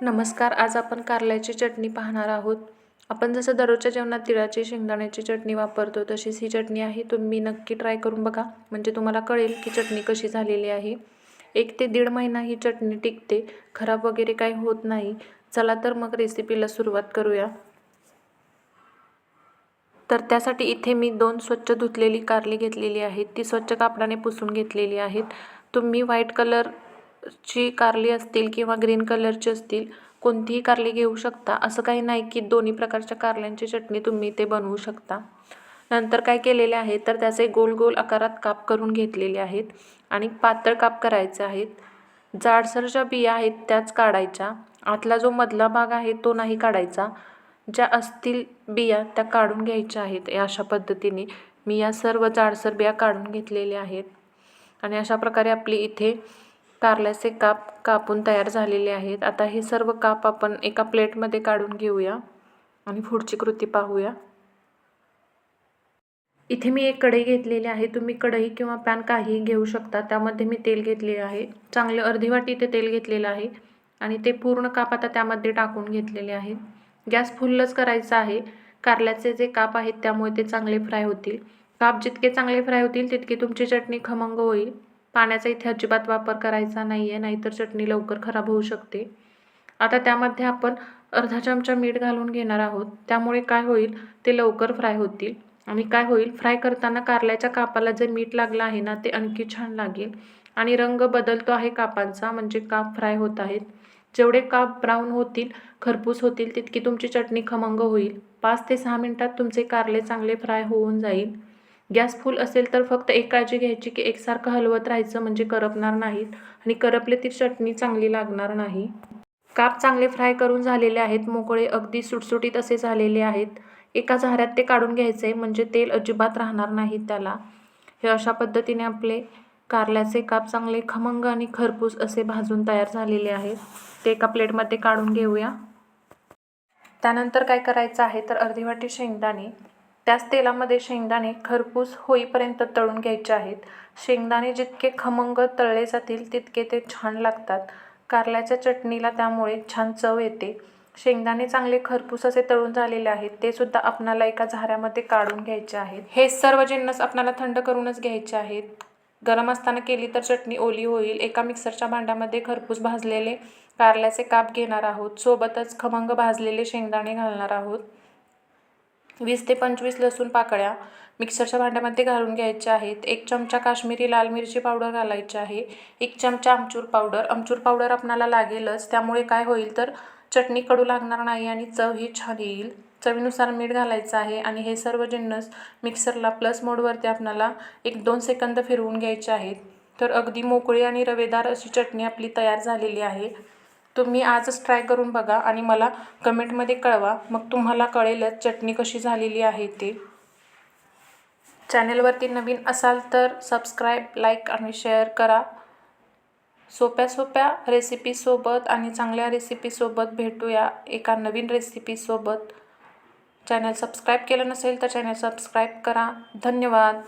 नमस्कार आज आपण कारल्याची चटणी पाहणार आहोत. आपण जसं दररोजच्या जेवणात तिळाची शेंगदाण्याची चटणी वापरतो तशीच ही चटणी आहे. तुम्ही नक्की ट्राय करून बघा. म्हणजे तुम्हाला कळेल की चटणी कशी झालेली आहे. एक ते दीड महिना ही चटणी टिकते. खराब वगैरे काही होत नाही. चला तर मग रेसिपीला सुरुवात करूया. तर त्यासाठी इथे मी दोन स्वच्छ धुतलेली कारली घेतलेली आहेत. ती स्वच्छ कापडाने पुसून घेतलेली आहेत. तुम्ही व्हाईट कलरची कारली असतील किंवा ग्रीन कलरची असतील कोणतीही कारली घेऊ शकता. असं काही नाही की दोन्ही प्रकारच्या कारल्यांची चटणी तुम्ही ते बनवू शकता. नंतर काय केलेले आहे तर त्याचे गोल गोल आकारात काप करून घेतलेले आहेत आणि पातळ काप करायचे आहेत. जाडसर ज्या बिया आहेत त्याच काढायच्या. आतला जो मधला भाग आहे तो नाही काढायचा. ज्या असतील बिया त्या काढून घ्यायच्या आहेत. अशा पद्धतीने मी या सर्व जाडसर बिया काढून घेतलेल्या आहेत. आणि अशा प्रकारे आपली इथे कारल्याचे काप कापून तयार झालेले आहेत. आता हे सर्व काप आपण एका प्लेटमध्ये काढून घेऊया आणि पुढची कृती पाहूया. इथे मी एक कढई घेतलेली आहे. तुम्ही कढई किंवा पॅन काहीही घेऊ शकता. त्यामध्ये मी तेल घेतलेले आहे. चांगले अर्धी वाटी इथे तेल घेतलेलं आहे आणि ते पूर्ण काप आता त्यामध्ये टाकून घेतलेले आहेत गॅस फुल्लच करायचा आहे. कारल्याचे जे काप आहेत त्यामुळे ते चांगले फ्राय होतील. काप जितके चांगले फ्राय होतील तितकी तुमची चटणी खमंग होईल. पाण्याचा इथे अजिबात वापर करायचा नाही आहे नाहीतर चटणी लवकर खराब होऊ शकते. आता त्यामध्ये आपण अर्धा चमचा मीठ घालून घेणार आहोत. त्यामुळे काय होईल? ते लवकर फ्राय होतील. आणि काय होईल? फ्राय करताना कारल्याच्या कापाला जे मीठ लागलं आहे ना ते आणखी छान लागेल. आणि रंग बदलतो आहे कापांचा म्हणजे काप फ्राय होत आहेत. जेवढे काप ब्राऊन होतील खरपूस होतील तितकी तुमची चटणी खमंग होईल. पाच ते सहा मिनटात तुमचे कारले चांगले फ्राय होऊन जाईल. गॅस फुल असेल तर फक्त एक काळजी घ्यायची की एकसारखं हलवत राहायचं म्हणजे करपणार नाहीत आणि करपले ती चटणी चांगली लागणार नाही. काप चांगले फ्राय करून झालेले आहेत मोकळे अगदी सुटसुटीत असे झालेले आहेत. एका झाऱ्यात ते काढून घ्यायचे म्हणजे तेल अजिबात राहणार नाही त्याला. हे अशा पद्धतीने आपले कारल्याचे काप चांगले खमंग आणि खरपूस असे भाजून तयार झालेले आहेत. ते एका प्लेटमध्ये काढून घेऊया. त्यानंतर काय करायचं आहे तर अर्धी वाटी शेंगदाणे त्याच तेलामध्ये शेंगदाणे खरपूस होईपर्यंत तळून घ्यायचे आहेत. शेंगदाणे जितके खमंग तळले जातील तितके ते छान लागतात. कारल्याच्या चटणीला त्यामुळे छान चव येते. शेंगदाणे चांगले खरपूस असे तळून झालेले आहेत ते सुद्धा आपणाला एका झाऱ्यामध्ये काढून घ्यायचे आहेत. हे सर्व जिन्नस आपणाला थंड करूनच घ्यायचे आहेत. गरम असताना केली तर चटणी ओली होईल. एका मिक्सरच्या भांड्यामध्ये खरपूस भाजलेले कारल्याचे काप घेणार आहोत. सोबतच खमंग भाजलेले शेंगदाणे घालणार आहोत. वीस ते पंचवीस लसूण पाकळ्या मिक्सरच्या भांड्यामध्ये घालून घ्यायच्या आहेत. एक चमचा काश्मीरी लाल मिरची पावडर घालायची आहे. एक चमचा आमचूर पावडर. आमचूर पावडर आपणाला लागेलच. त्यामुळे काय होईल तर चटणी कडू लागणार नाही आणि चव ही छान येईल. चवीनुसार मीठ घालायचं आहे आणि हे सर्व जिन्नस मिक्सरला प्लस मोडवरती आपणाला एक दोन सेकंद फिरवून घ्यायचे आहेत. तर अगदी मोकळी आणि रवेदार अशी चटणी आपली तयार झालेली आहे. तुम्ही आजच ट्राय करून बघा आणि मला कमेंटमध्ये कळवा. मग तुम्हाला कळेलच चटणी कशी झालेली आहे ते. चॅनेलवरती नवीन असाल तर सबस्क्राईब लाईक आणि शेअर करा. सोप्या सोप्या रेसिपीसोबत आणि चांगल्या रेसिपीसोबत भेटूया एका नवीन रेसिपीसोबत चॅनल सबस्क्राईब केलं नसेल तर चॅनल सबस्क्राईब करा. धन्यवाद.